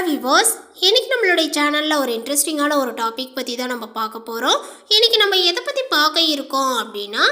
Hello விவோஸ் இன்னைக்கு நம்மளுடைய சேனலில் ஒரு இன்ட்ரெஸ்டிங்கான ஒரு டாபிக் பற்றி தான் நம்ம பார்க்க போகிறோம் இன்னைக்கு நம்ம எதை பற்றி பார்க்க இருக்கோம் அப்படின்னா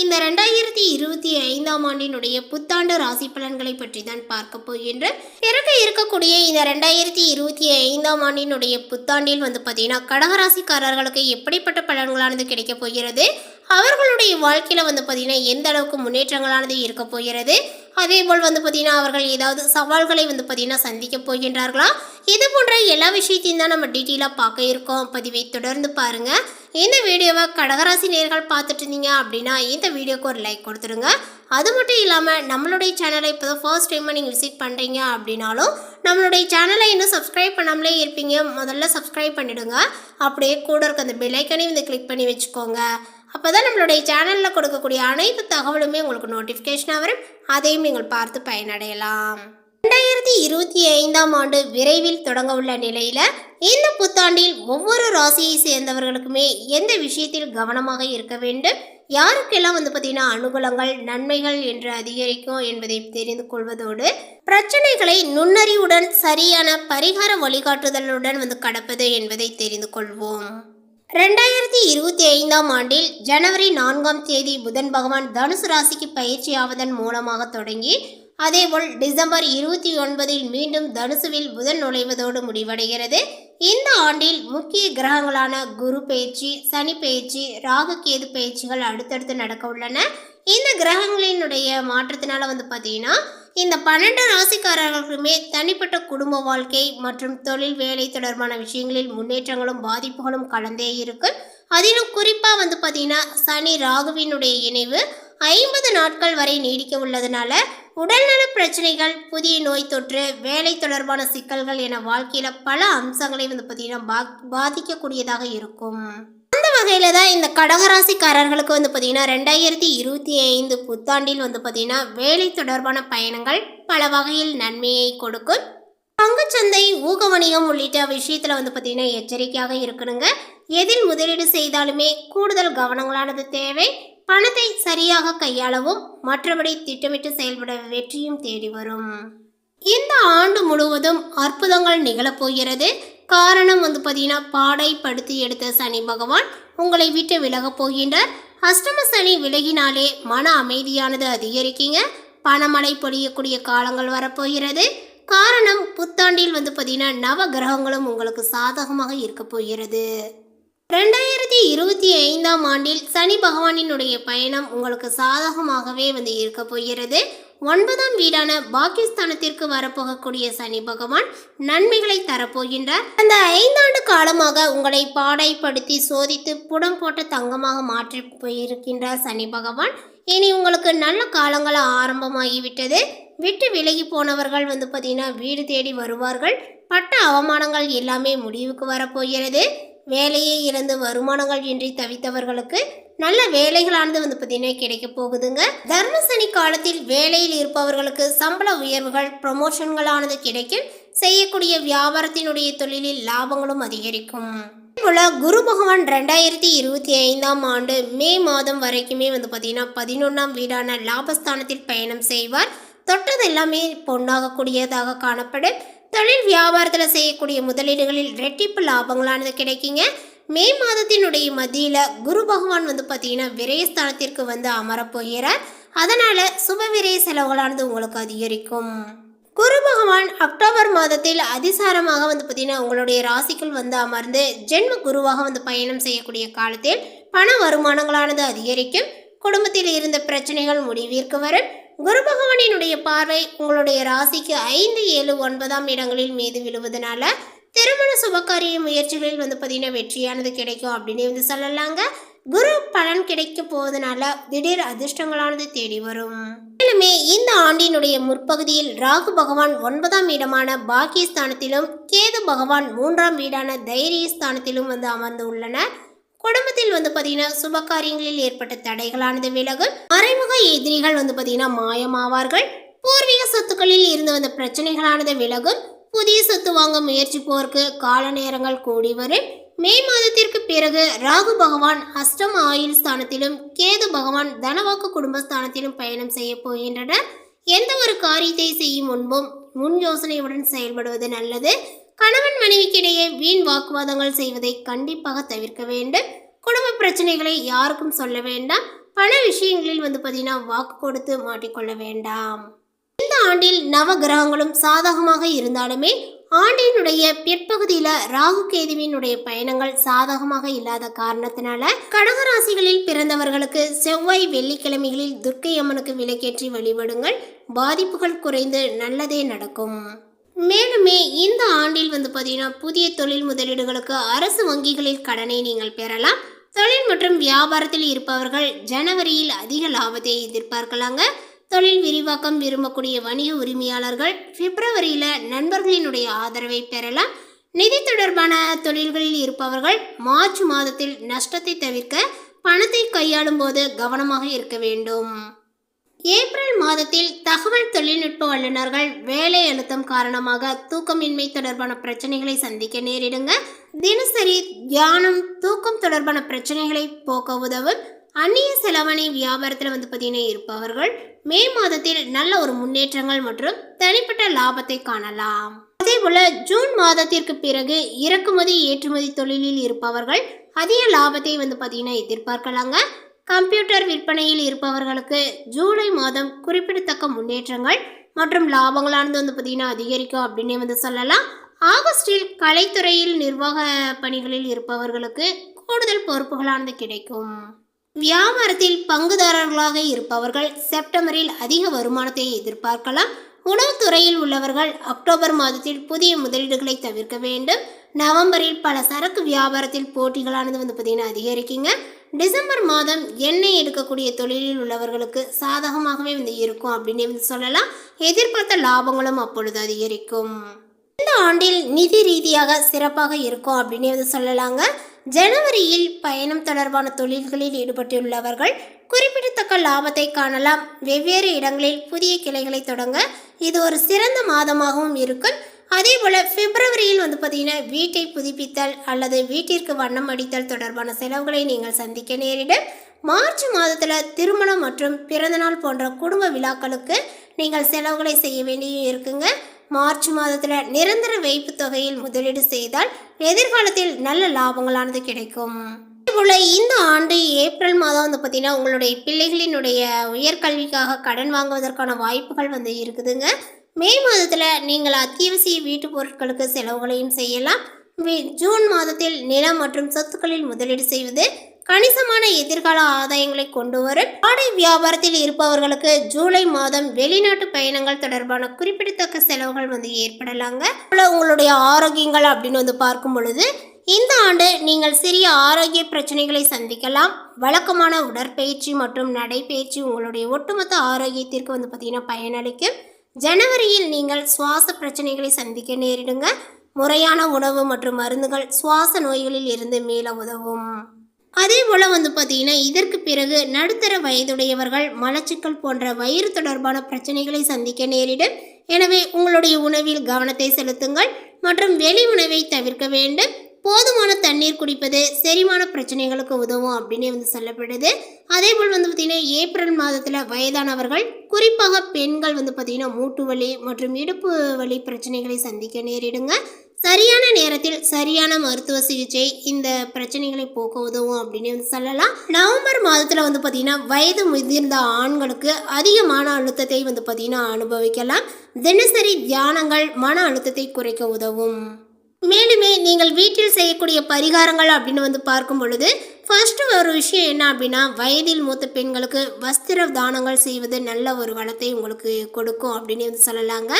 இந்த ரெண்டாயிரத்தி இருபத்தி ஐந்தாம் ஆண்டினுடைய புத்தாண்டு ராசி பலன்களை பற்றி தான் பார்க்க போகின்ற பிறகு இருக்கக்கூடிய இந்த ரெண்டாயிரத்தி இருபத்தி ஐந்தாம் ஆண்டினுடைய புத்தாண்டில் வந்து பார்த்தீங்கன்னா கடகராசிக்காரர்களுக்கு எப்படிப்பட்ட பலன்களானது கிடைக்க போகிறது? அவர்களுடைய வாழ்க்கையில் வந்து பார்த்தீங்கன்னா எந்த அளவுக்கு முன்னேற்றங்களானது இருக்க போகிறது? அதே போல் வந்து பார்த்தீங்கன்னா அவர்கள் ஏதாவது சவால்களை வந்து பார்த்தீங்கன்னா சந்திக்க போகின்றார்களா? இது போன்ற எல்லா விஷயத்தையும் தான் நம்ம டீட்டெயிலாக பார்க்க இருக்கோம். பதிவை தொடர்ந்து பாருங்க. இந்த வீடியோவை கடகராசி நேர்கள் பார்த்துட்டு இருந்தீங்க அப்படின்னா இந்த வீடியோக்கு ஒரு லைக் கொடுத்துருங்க அது மட்டும் இல்லாமல் நம்மளுடைய சேனலை இப்போ தான் ஃபர்ஸ்ட் டைமாக நீங்கள் விசிட் பண்ணுறீங்க அப்படின்னாலும் நம்மளுடைய சேனலை இன்னும் சப்ஸ்கிரைப் பண்ணாமலே இருப்பீங்க. முதல்ல சப்ஸ்கிரைப் பண்ணிடுங்க. அப்படியே கூட இருக்க அந்த பெல்லைக்கனையும் வந்து கிளிக் பண்ணி வச்சுக்கோங்க. அப்போ தான் நம்மளுடைய சேனலில் கொடுக்கக்கூடிய அனைத்து தகவலுமே உங்களுக்கு நோட்டிஃபிகேஷனாக வரும். அதையும் நீங்கள் பார்த்து பயனடையலாம். ரெண்டாயிரத்தி இருபத்தி ஐந்தாம் ஆண்டு விரைவில் தொடங்க உள்ள நிலையில் இந்த புத்தாண்டில் ஒவ்வொரு ராசியை சேர்ந்தவர்களுக்குமே எந்த விஷயத்தில் கவனமாக இருக்க வேண்டும்? யாருக்கெல்லாம் வந்து பார்த்தீங்கன்னா அனுகூலங்கள் நன்மைகள் என்று அதிகரிக்கும் என்பதை தெரிந்து கொள்வதோடு பிரச்சனைகளை நுண்ணறிவுடன் சரியான பரிகார வழிகாட்டுதலுடன் வந்து கடப்பது என்பதை தெரிந்து கொள்வோம். ரெண்டாயிரத்தி இருபத்தி ஐந்தாம் ஆண்டில் ஜனவரி நான்காம் தேதி புதன் பகவான் தனுசு ராசிக்கு பயிற்சியாவதன் மூலமாக தொடங்கி அதேபோல் டிசம்பர் இருபத்தி ஒன்பதில் மீண்டும் தனுசுவில் புதன் நுழைவதோடு முடிவடைகிறது. இந்த ஆண்டில் முக்கிய கிரகங்களான குரு பயிற்சி சனி பயிற்சி ராகு கேது பயிற்சிகள் அடுத்தடுத்து நடக்க உள்ளன. இந்த கிரகங்களினுடைய மாற்றத்தினால வந்து பார்த்தீங்கன்னா இந்த பன்னெண்டு ராசிக்காரர்களுக்குமே தனிப்பட்ட குடும்ப வாழ்க்கை மற்றும் தொழில் வேலை தொடர்பான விஷயங்களில் முன்னேற்றங்களும் பாதிப்புகளும் கலந்தே இருக்கு. அதிலும் குறிப்பாக வந்து பார்த்தீங்கன்னா சனி ராகுவினுடைய இணைவு ஐம்பது நாட்கள் வரை நீடிக்க உள்ளதுனால உடல்நல பிரச்சனைகள் புதிய நோய் தொற்று வேலை தொடர்பான சிக்கல்கள் என வாழ்க்கையில் பல அம்சங்களை வந்து பார்த்தீங்கன்னா பா பாதிக்கக்கூடியதாக இருக்கும். அந்த வகையில் தான் இந்த கடகராசிக்காரர்களுக்கு வந்து பார்த்தீங்கன்னா ரெண்டாயிரத்தி இருபத்தி ஐந்து புத்தாண்டில் வந்து பார்த்தீங்கன்னா வேலை தொடர்பான பயணங்கள் பல வகையில் நன்மையை கொடுக்கும். பங்குச்சந்தை ஊக வணிகம் உள்ளிட்ட விஷயத்தில் வந்து பார்த்தீங்கன்னா எச்சரிக்கையாக இருக்கணுங்க. எதில் முதலீடு செய்தாலுமே கூடுதல் கவனங்களானது தேவை. பணத்தை சரியாக கையாளவும் மற்றபடி திட்டமிட்டு செயல்பட வெற்றியும் தேடி வரும். இந்த ஆண்டு முழுவதும் அற்புதங்கள் நிகழப்போகிறது காரணம் வந்து பார்த்தீங்கன்னா பாடை படுத்தி எடுத்த சனி பகவான் உங்களை விட்டு விலகப் போகின்றார். அஷ்டம சனி விலகினாலே மன அமைதியானது அதிகரிக்குங்க. பணமழை பொழியக்கூடிய காலங்கள் வரப்போகிறது. காரணம் புத்தாண்டில் வந்து பார்த்தீங்கன்னா நவ கிரகங்களும் உங்களுக்கு சாதகமாக இருக்க போகிறது. ரெண்டாயிரத்தி இருபத்தி ஐந்தாம் ஆண்டில் சனி பகவானினுடைய பயணம் உங்களுக்கு சாதகமாகவே வந்து இருக்க போகிறது. ஒன்பதாம் வீடான பாகிஸ்தானத்திற்கு வரப்போகக்கூடிய சனி பகவான் நன்மைகளை தரப்போகின்றார். அந்த ஐந்தாண்டு காலமாக உங்களை பாடைப்படுத்தி சோதித்து புடம் போட்ட தங்கமாக மாற்றி போயிருக்கின்றார் சனி பகவான். இனி உங்களுக்கு நல்ல காலங்கள் ஆரம்பமாகிவிட்டது. விட்டு விலகி போனவர்கள் வந்து பார்த்தீங்கன்னா வீடு தேடி வருவார்கள். பட்ட அவமானங்கள் எல்லாமே முடிவுக்கு வரப்போகிறது. வேலையை இழந்து வருமானங்கள் இன்றி தவித்தவர்களுக்கு நல்ல வேலைகளானது வந்து பார்த்தீங்கன்னா கிடைக்க போகுதுங்க. தர்மசனி காலத்தில் வேலையில் இருப்பவர்களுக்கு சம்பள உயர்வுகள் ப்ரொமோஷன்களானது கிடைக்கும் செய்யக்கூடிய வியாபாரத்தினுடைய தொழிலில் லாபங்களும் அதிகரிக்கும். போல குரு பகவான் ரெண்டாயிரத்தி இருபத்தி ஐந்தாம் ஆண்டு மே மாதம் வரைக்குமே வந்து பார்த்தீங்கன்னா பதினொன்றாம் வீடான லாபஸ்தானத்தில் பயணம் செய்வார். தொட்டது எல்லாமே பொண்ணாகக்கூடியதாக காணப்படும். தொழில் வியாபாரத்தில் செய்யக்கூடிய முதலீடுகளில் ரெட்டிப்பு லாபங்களானது கிடைக்குங்க. மே மாதத்தினுடைய மத்தியில் குரு பகவான் வந்து பார்த்தீங்கன்னா விரயஸ்தானத்திற்கு வந்து அமரப்போகிறார் அதனால் சுப விரய செலவுகளானது உங்களுக்கு அதிகரிக்கும். குரு பகவான் அக்டோபர் மாதத்தில் அதிசாரமாக வந்து பார்த்தீங்கன்னா உங்களுடைய ராசிக்குள் வந்து அமர்ந்து ஜென்ம குருவாக வந்து பயணம் செய்யக்கூடிய காலத்தில் பண வருமானங்களானது அதிகரிக்கும். குடும்பத்தில் இருந்த பிரச்சனைகள் முடிவிற்கு வரும். குரு பகவானினுடைய பார்வை உங்களுடைய ராசிக்கு ஐந்து ஏழு ஒன்பதாம் இடங்களில் மீது விழுவதனால திருமண சுபகாரிய முயற்சிகளில் வந்து பார்த்தீங்கன்னா வெற்றியானது கிடைக்கும் அப்படின்னு வந்து சொல்லலாங்க. குரு பலன் கிடைக்க போவதனால திடீர் அதிர்ஷ்டங்களானது தேடி வரும். மேலுமே இந்த ஆண்டினுடைய முற்பகுதியில் ராகு பகவான் ஒன்பதாம் இடமான பாக்கியஸ்தானத்திலும் கேது பகவான் மூன்றாம் வீடான தைரியஸ்தானத்திலும் வந்து அமர்ந்து உள்ளனர். குடும்பத்தில் வந்து பார்த்தீங்கன்னா சுப காரியங்களில் ஏற்பட்ட தடைகளானது விலகும். மறைமுக எதிரிகள் வந்து பார்த்தீங்கன்னா மாயமாவார்கள். பூர்வீக சொத்துக்களில் இருந்து வந்த பிரச்சனைகளானது விலகும். புதிய சொத்து வாங்க முயற்சிப்போருக்கு கால நேரங்கள் கூடி வரும். மே மாதத்திற்கு பிறகு ராகு பகவான் அஷ்டம் ஆயுள் ஸ்தானத்திலும் கேது பகவான் தனவாக்கு குடும்பஸ்தானத்திலும் பயணம் செய்ய போகின்றனர். எந்த ஒரு காரியத்தை செய்யும் முன்பும் முன் யோசனையுடன் செயல்படுவது நல்லது. கணவன் மனைவிக்கிடையே வீண் வாக்குவாதங்கள் செய்வதை கண்டிப்பாக தவிர்க்க வேண்டும். குடும்ப பிரச்சனைகளை யாருக்கும் சொல்ல வேண்டாம். பல விஷயங்களில் வந்து பார்த்தீங்கன்னா வாக்கு கொடுத்து மாட்டிக்கொள்ள வேண்டாம். இந்த ஆண்டில் நவ கிரகங்களும் சாதகமாக இருந்தாலுமே ஆண்டினுடைய பிற்பகுதியில ராகு கேதுவினுடைய பயணங்கள் சாதகமாக இல்லாத காரணத்தினால கடகராசிகளில் பிறந்தவர்களுக்கு செவ்வாய் வெள்ளிக்கிழமைகளில் துர்க்கை அம்மனுக்கு விளக்கேற்றி வழிபடுங்கள். பாதிப்புகள் குறைந்து நல்லதே நடக்கும். மேலுமே இந்த ஆண்டில் வந்து பார்த்தீங்கன்னா புதிய தொழில் முதலீடுகளுக்கு அரசு வங்கிகளில் கடனை நீங்கள் பெறலாம். தொழில் மற்றும் வியாபாரத்தில் இருப்பவர்கள் ஜனவரியில் அதிக லாபத்தை எதிர்பார்க்கலாங்க. தொழில் விரிவாக்கம் விரும்பக்கூடிய வணிக உரிமையாளர்கள் பிப்ரவரியில் நண்பர்களினுடைய ஆதரவை பெறலாம். நிதி தொடர்பான தொழில்களில் இருப்பவர்கள் மார்ச் மாதத்தில் நஷ்டத்தை தவிர்க்க பணத்தை கையாளும் போது கவனமாக இருக்க வேண்டும். ஏப்ரல் மாதத்தில் தகவல் தொழில்நுட்ப வல்லுநர்கள் வேலை அழுத்தம் காரணமாக தூக்கமின்மை தொடர்பான பிரச்சனைகளை சந்திக்க நேரிடுங்க. தினசரி தியானம் தூக்கம் தொடர்பான பிரச்சனைகளை போக்க உதவும் அந்நிய செலவணி வியாபாரத்தில் வந்து பார்த்தீங்கன்னா இருப்பவர்கள் மே மாதத்தில் நல்ல ஒரு முன்னேற்றங்கள் மற்றும் தனிப்பட்ட லாபத்தை காணலாம். அதே போல ஜூன் மாதத்திற்கு பிறகு இறக்குமதி ஏற்றுமதி தொழிலில் இருப்பவர்கள் அதிக லாபத்தை வந்து பார்த்தீங்கன்னா எதிர்பார்க்கலாங்க. கம்ப்யூட்டர் விற்பனையில் இருப்பவர்களுக்கு ஜூலை மாதம் குறிப்பிடத்தக்க முன்னேற்றங்கள் மற்றும் லாபங்களானது வந்து பார்த்தீங்கன்னா அதிகரிக்கும் அப்படின்னே வந்து சொல்லலாம். ஆகஸ்டில் கலைத்துறையில் நிர்வாக பணிகளில் இருப்பவர்களுக்கு கூடுதல் பொறுப்புகளானது கிடைக்கும். வியாபாரத்தில் பங்குதாரர்களாக இருப்பவர்கள் செப்டம்பரில் அதிக வருமானத்தை எதிர்பார்க்கலாம். உணவுத்துறையில் உள்ளவர்கள் அக்டோபர் மாதத்தில் புதிய முதலீடுகளை தவிர்க்க வேண்டும். நவம்பரில் பல சரக்கு வியாபாரத்தில் போட்டிகளானது வந்து பார்த்தீங்கன்னா அதிகரிக்குங்க. டிசம்பர் மாதம் எண்ணெய் எடுக்கக்கூடிய தொழிலில் உள்ளவர்களுக்கு சாதகமாகவே வந்து இருக்கும் அப்படின்னு வந்து சொல்லலாம். எதிர்பார்த்த லாபங்களும் அப்பொழுது அதிகரிக்கும். இந்த ஆண்டில் நிதி ரீதியாக சிறப்பாக இருக்கும் அப்படின்னு வந்து சொல்லலாங்க. ஜனவரியில் பயணம் தொடர்பான தொழில்களில் ஈடுபட்டுள்ளவர்கள் குறிப்பிடத்தக்க லாபத்தை காணலாம். வெவ்வேறு இடங்களில் புதிய கிளைகளை தொடங்க இது ஒரு சிறந்த மாதமாகவும் இருக்கும். அதே போல் பிப்ரவரியில் வந்து பார்த்தீங்கன்னா வீட்டை புதுப்பித்தல் அல்லது வீட்டிற்கு வண்ணம் அடித்தல் தொடர்பான செலவுகளை நீங்கள் சந்திக்க நேரிடும். மார்ச் மாதத்தில் திருமணம் மற்றும் பிறந்தநாள் போன்ற குடும்ப விழாக்களுக்கு நீங்கள் செலவுகளை செய்ய வேண்டியும் இருக்குங்க. மார்ச் மாதத்தில் நிரந்தர வைப்பு தொகையில் முதலீடு செய்தால் எதிர்காலத்தில் நல்ல லாபங்களானது கிடைக்கும். அதேபோல் இந்த ஆண்டு ஏப்ரல் மாதம் வந்து பார்த்திங்கன்னா உங்களுடைய பிள்ளைகளினுடைய உயர்கல்விக்காக கடன் வாங்குவதற்கான வாய்ப்புகள் வந்து இருக்குதுங்க. மே மாதத்தில் நீங்கள் அத்தியாவசிய வீட்டு பொருட்களுக்கு செலவுகளையும் செய்யலாம். ஜூன் மாதத்தில் நிலம் மற்றும் சொத்துக்களில் முதலீடு செய்வது கணிசமான எதிர்கால ஆதாயங்களை கொண்டு வரும். ஆடை வியாபாரத்தில் இருப்பவர்களுக்கு ஜூலை மாதம் வெளிநாட்டு பயணங்கள் தொடர்பான குறிப்பிடத்தக்க செலவுகள் வந்து ஏற்படலாங்க. உங்களுடைய ஆரோக்கியங்கள் அப்படின்னு வந்து பார்க்கும் பொழுது இந்த ஆண்டு நீங்கள் சிறிய ஆரோக்கிய பிரச்சனைகளை சந்திக்கலாம். வழக்கமான உடற்பயிற்சி மற்றும் நடைப்பயிற்சி உங்களுடைய ஒட்டுமொத்த ஆரோக்கியத்திற்கு வந்து பார்த்தீங்கன்னா பயனளிக்கும். ஜனவரியில் நீங்கள் சுவாச பிரச்சனைகளை சந்திக்க நேரிடுங்க. முறையான உணவு மற்றும் மருந்துகள் சுவாச நோய்களில் இருந்து மீள உதவும். அதே போல் வந்து பார்த்தீங்கன்னா இதற்கு பிறகு நடுத்தர வயதுடையவர்கள் மலச்சிக்கல் போன்ற வயிறு தொடர்பான பிரச்சனைகளை சந்திக்க நேரிடும். எனவே உங்களுடைய உணவில் கவனத்தை செலுத்துங்கள் மற்றும் வெளி உணவை தவிர்க்க வேண்டும். போதுமான தண்ணீர் குடிப்பது செரிமான பிரச்சனைகளுக்கு உதவும் அப்படின்னு வந்து சொல்லப்படுது. அதே போல் வந்து பார்த்திங்கன்னா ஏப்ரல் மாதத்தில் வயதானவர்கள் குறிப்பாக பெண்கள் வந்து பார்த்திங்கன்னா மூட்டு வலி மற்றும் இடுப்பு வலி பிரச்சனைகளை சந்திக்க நேரிடுங்க. சரியான நேரத்தில் சரியான மருத்துவ சிகிச்சை இந்த பிரச்சனைகளை போக்க உதவும் அப்படின்னு வந்து சொல்லலாம். நவம்பர் மாதத்தில் வந்து பார்த்திங்கன்னா வயது முதிர்ந்த ஆண்களுக்கு அதிக மன அழுத்தத்தை வந்து பார்த்திங்கன்னா அனுபவிக்கலாம். தினசரி தியானங்கள் மன அழுத்தத்தை குறைக்க உதவும். மேலுமே நீங்கள் வீட்டில் செய்யக்கூடிய பரிகாரங்கள் அப்படின்னு வந்து பார்க்கும் பொழுது ஃபர்ஸ்ட்டு ஒரு விஷயம் என்ன அப்படின்னா வயதில் மூத்த பெண்களுக்கு வஸ்திர தானங்கள் செய்வது நல்ல ஒரு வளத்தை உங்களுக்கு கொடுக்கும் அப்படின்னு வந்து சொல்லலாங்க.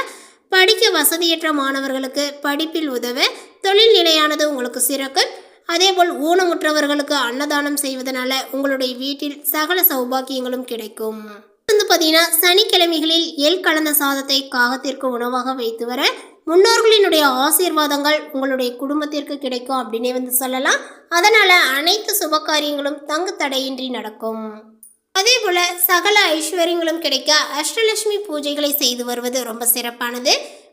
படிக்க வசதியற்ற மாணவர்களுக்கு படிப்பில் உதவ தொழில் நிலையானது உங்களுக்கு சிறக்கும் அதேபோல் ஊனமுற்றவர்களுக்கு அன்னதானம் செய்வதனால உங்களுடைய வீட்டில் சகல சௌபாக்கியங்களும் கிடைக்கும். வந்து பார்த்தீங்கன்னா சனிக்கிழமைகளில் எல் கலந்த சாதத்தை காகத்திற்கு உணவாக வைத்து வர முன்னோர்களினுடைய ஆசீர்வாதங்கள் உங்களுடைய குடும்பத்திற்கு கிடைக்கும் அப்படின்னே வந்து சொல்லலாம். அதனால அனைத்து சுப காரியங்களும் தங்கு தடையின்றி நடக்கும். அதே போல சகல ஐஸ்வர்யங்களும் கிடைக்க அஷ்டலட்சுமி பூஜைகளை செய்து வருவது ரொம்ப சிறப்பானது.